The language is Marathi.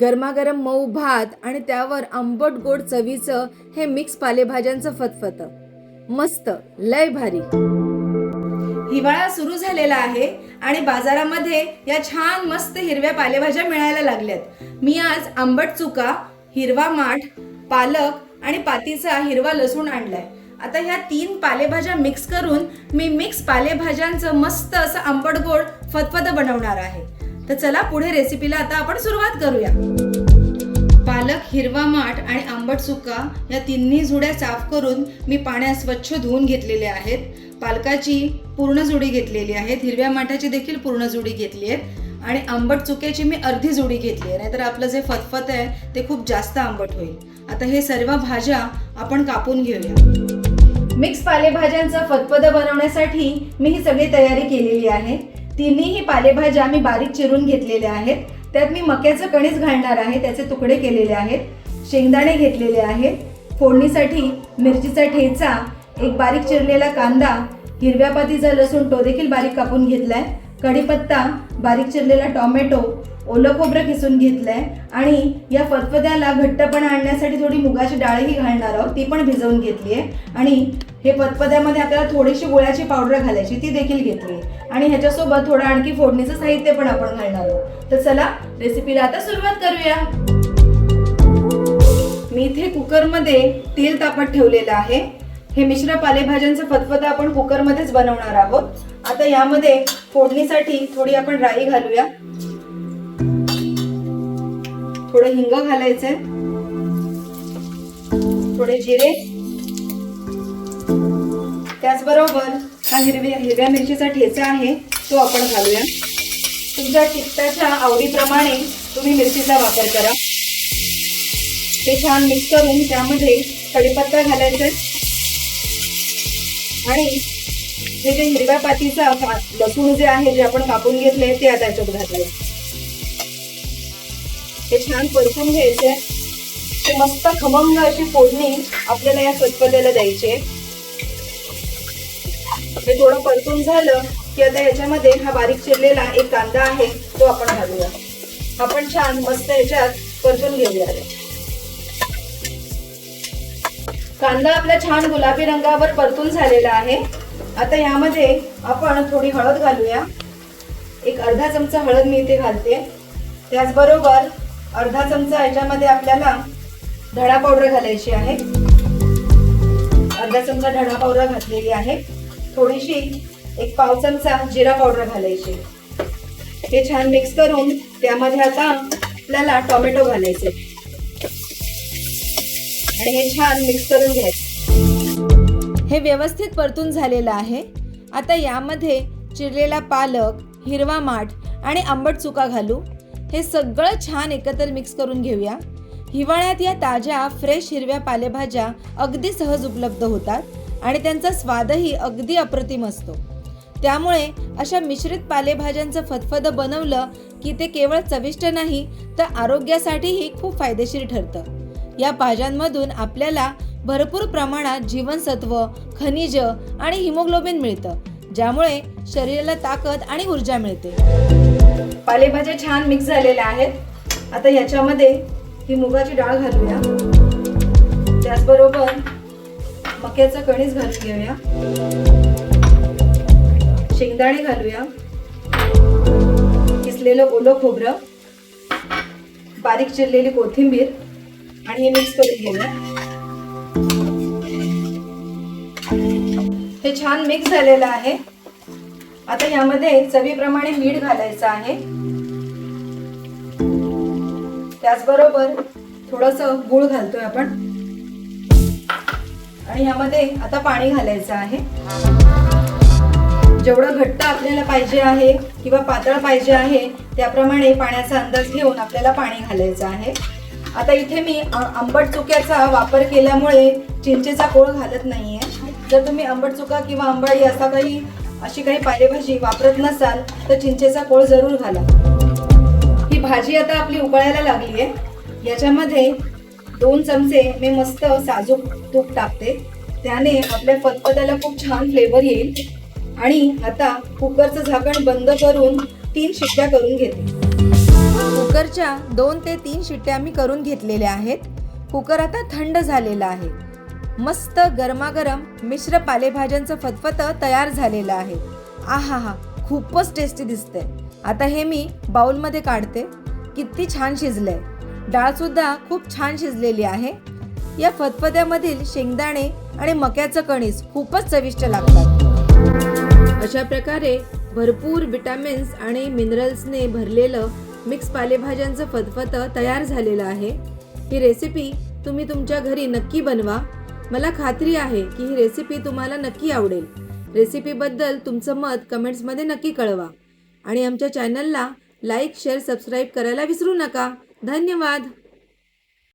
गरमागरम मऊ भात आणि त्यावर आंबट गोड चवीचं हे मिक्स पालेभाज्यांचं फतफत. मस्त लय भारी. हिवाळा सुरू झालेला आहे आणि बाजारामध्ये या छान मस्त हिरव्या पालेभाज्या मिळायला लागल्यात. मी आज आंबट चुका हिरवा माठ पालक आणि पातीचा हिरवा लसूण आणलाय. आता ह्या तीन पालेभाज्या मिक्स करून मी मिक्स पालेभाज्यांचं मस्त असं आंबट गोड फतफत बनवणार आहे. तर चला पुढे रेसिपीला आता आपण सुरुवात करूया. पालक हिरवा माठ आणि आंबट सुका या तिन्ही जुड्या साफ करून मी पाण्यात स्वच्छ धुवून घेतलेल्या आहेत. पालकाची पूर्ण जुडी घेतलेली आहेत. हिरव्या माठाची देखील पूर्ण जुडी घेतली आहे आणि आंबट चुक्याची मी अर्धी जुडी घेतली आहे. नाहीतर आपलं जे फतफत आहे ते खूप जास्त आंबट होईल. आता हे सर्व भाज्या आपण कापून घेऊया. मिक्स पालेभाज्यांचा फतफद बनवण्यासाठी मी ही सगळी तयारी केलेली आहे. तिन्ही पालेभाज्या मी बारीक चिरून घेतलेल्या आहेत. त्यात मी मक्याचं कणीस घालणार आहे त्याचे तुकडे केलेले आहेत. शेंगदाणे घेतलेले आहेत. फोडणीसाठी मिरचीचा ठेचा एक बारीक चिरलेला कांदा हिरव्या पातीचा लसूण तो देखील बारीक कापून घेतला आहे कढीपत्ता बारीक चिरलेला टोमॅटो ओलं खोबरं किसून घेतलंय आणि या फतफद्याला घट्टपणा आणण्यासाठी थोडी मुगाची डाळही घालणार आहोत ती पण भिजवून घेतली आहे आणि हे फतफद्यामध्ये आपल्याला थोडीशी गुळाची पावडर घालायची ती देखील घेतली आहे आणि ह्याच्यासोबत थोडं आणखी फोडणीचं साहित्य पण आपण घालणार आहोत. तर चला रेसिपीला आता सुरुवात करूया. मी इथे कुकरमध्ये तेल तापत ठेवलेलं आहे. हे मिश्र पालेभाज्यांचं फतफत आपण कुकरमध्येच बनवणार आहोत. आता यामध्ये फोडणीसाठी थोडी आपण राई घालूया. थोडं हिंग घालायचंय. थोडे जिरे. त्याचबरोबर हा हिरव्या हिरव्या मिरचीचा ठेचा आहे तो आपण घालूया. तुमच्या तिखटाच्या आवडीप्रमाणे तुम्ही मिरचीचा वापर करा. ते छान मिक्स करून त्यामध्ये कढीपत्ता घालायचा. आणि हे जे हिरव्या पातीचा लसूण जे आहे जे आपण कापून घेतले ते आता याच्यात घालायचं. हे छान परतून घ्यायचे ते मस्त खमंग अशी फोडणी आपल्याला या फतफद्याला द्यायची हे थोडं परतून झालं की आता याच्यामध्ये हा बारीक चिरलेला एक कांदा आहे तो आपण घालूया. आपण छान मस्त याच्यात परतून घेऊया. कांदा आपला छान गुलाबी रंगावर परतून झालेला आहे. आता यामध्ये आपण थोडी हळद घालूया. एक अर्धा चमचा हळद मी इथे घालते. त्याचबरोबर अर्धा चमचा याच्यामध्ये आपल्याला धडा पावडर घालायची आहे. अर्धा चमचा धडा पावडर घातलेली आहे. थोडीशी एक पाव चमचा जिरा पावडर घालायची. हे छान मिक्स करून त्यामध्ये आता आपल्याला टोमॅटो घालायचे. आणि हे छान मिक्स करून घ्यायचं. हे व्यवस्थित परतून झालेलं आहे. आता यामध्ये चिरलेला पालक हिरवा माठ आणि आंबट चुका घालू. हे सगळं छान एकत्र मिक्स करून घेऊया. हिवाळ्यात या ताज्या फ्रेश हिरव्या पालेभाज्या अगदी सहज उपलब्ध होतात आणि त्यांचा स्वादही अगदी अप्रतिम असतो. त्यामुळे अशा मिश्रित पालेभाज्यांचं फतफद बनवलं की ते केवळ चविष्ट नाही तर आरोग्यासाठीही खूप फायदेशीर ठरतं. या भाज्यांमधून आपल्याला भरपूर प्रमाणात जीवनसत्व खनिज आणि हिमोग्लोबिन मिळतं ज्यामुळे शरीराला ताकद आणि ऊर्जा मिळते. पालेभाज्या छान मिक्स झालेल्या आहेत. आता याच्यामध्ये ही मुगाची डाळ घालूया. त्याचबरोबर मक्याचं कणीस घालून घेऊया. शेंगदाणे घालूया. किसलेलं ओलं खोबरं. बारीक चिरलेली कोथिंबीर. आणि हे मिक्स करून घेऊया. हे छान मिक्स झालेलं आहे. आता यामध्ये चवीप्रमाणे मीठ घालायचं आहे. त्याचबरोबर थोडस गुळ घालतोय आपण. आणि यामध्ये आता पाणी घालायचं आहे. जेवढं घट्ट आपल्याला पाहिजे आहे किंवा पातळ पाहिजे आहे त्याप्रमाणे पाण्याचा अंदाज घेऊन आपल्याला पाणी घालायचं आहे. आता इथे मी आंबट चुक्याचा वापर केल्यामुळे चिंचेचा कोळ घालत नाहीये. जर तुम्ही आंबट चुका किंवा आंबाळी असा काही अशी काही पालेभाजी वापरत नसाल तर चिंचेचा कोळ जरूर घाला. ही भाजी आता आपली उकळायला लागली आहे याच्यामध्ये दोन चमचे मी मस्त साजूक तूप टाकते. त्याने आपल्या फतफत्याला खूप छान फ्लेवर येईल. आणि आता कुकरचं झाकण बंद करून तीन शिट्ट्या करून घेते. कुकरच्या दोन ते तीन शिट्ट्या मी करून घेतलेल्या आहेत. कुकर आता थंड झालेला आहे. मस्त गरमागरम मिश्र पालेभाज्यांचं फतफत तयार झालेलं आहे. आहा हा खूपच टेस्टी दिसतंय. आता हे मी बाउलमध्ये काढते. किती छान शिजलंय. डाळसुद्धा खूप छान शिजलेली आहे. या फतफद्यामधील शेंगदाणे आणि मक्याचं कणीस खूपच चविष्ट लागतात. अशा प्रकारे भरपूर विटॅमिन्स आणि मिनरल्सने भरलेलं मिक्स पालेभाज्यांचं फतफत तयार झालेलं आहे. ही रेसिपी तुम्ही तुमच्या घरी नक्की बनवा. मला खात्री आहे की ही रेसिपी तुम्हाला नक्की आवडेल. रेसिपीबद्दल तुमचं मत कमेंट्समध्ये नक्की कळवा. आणि आमच्या चॅनलला लाईक शेअर सबस्क्राईब करायला विसरू नका. धन्यवाद.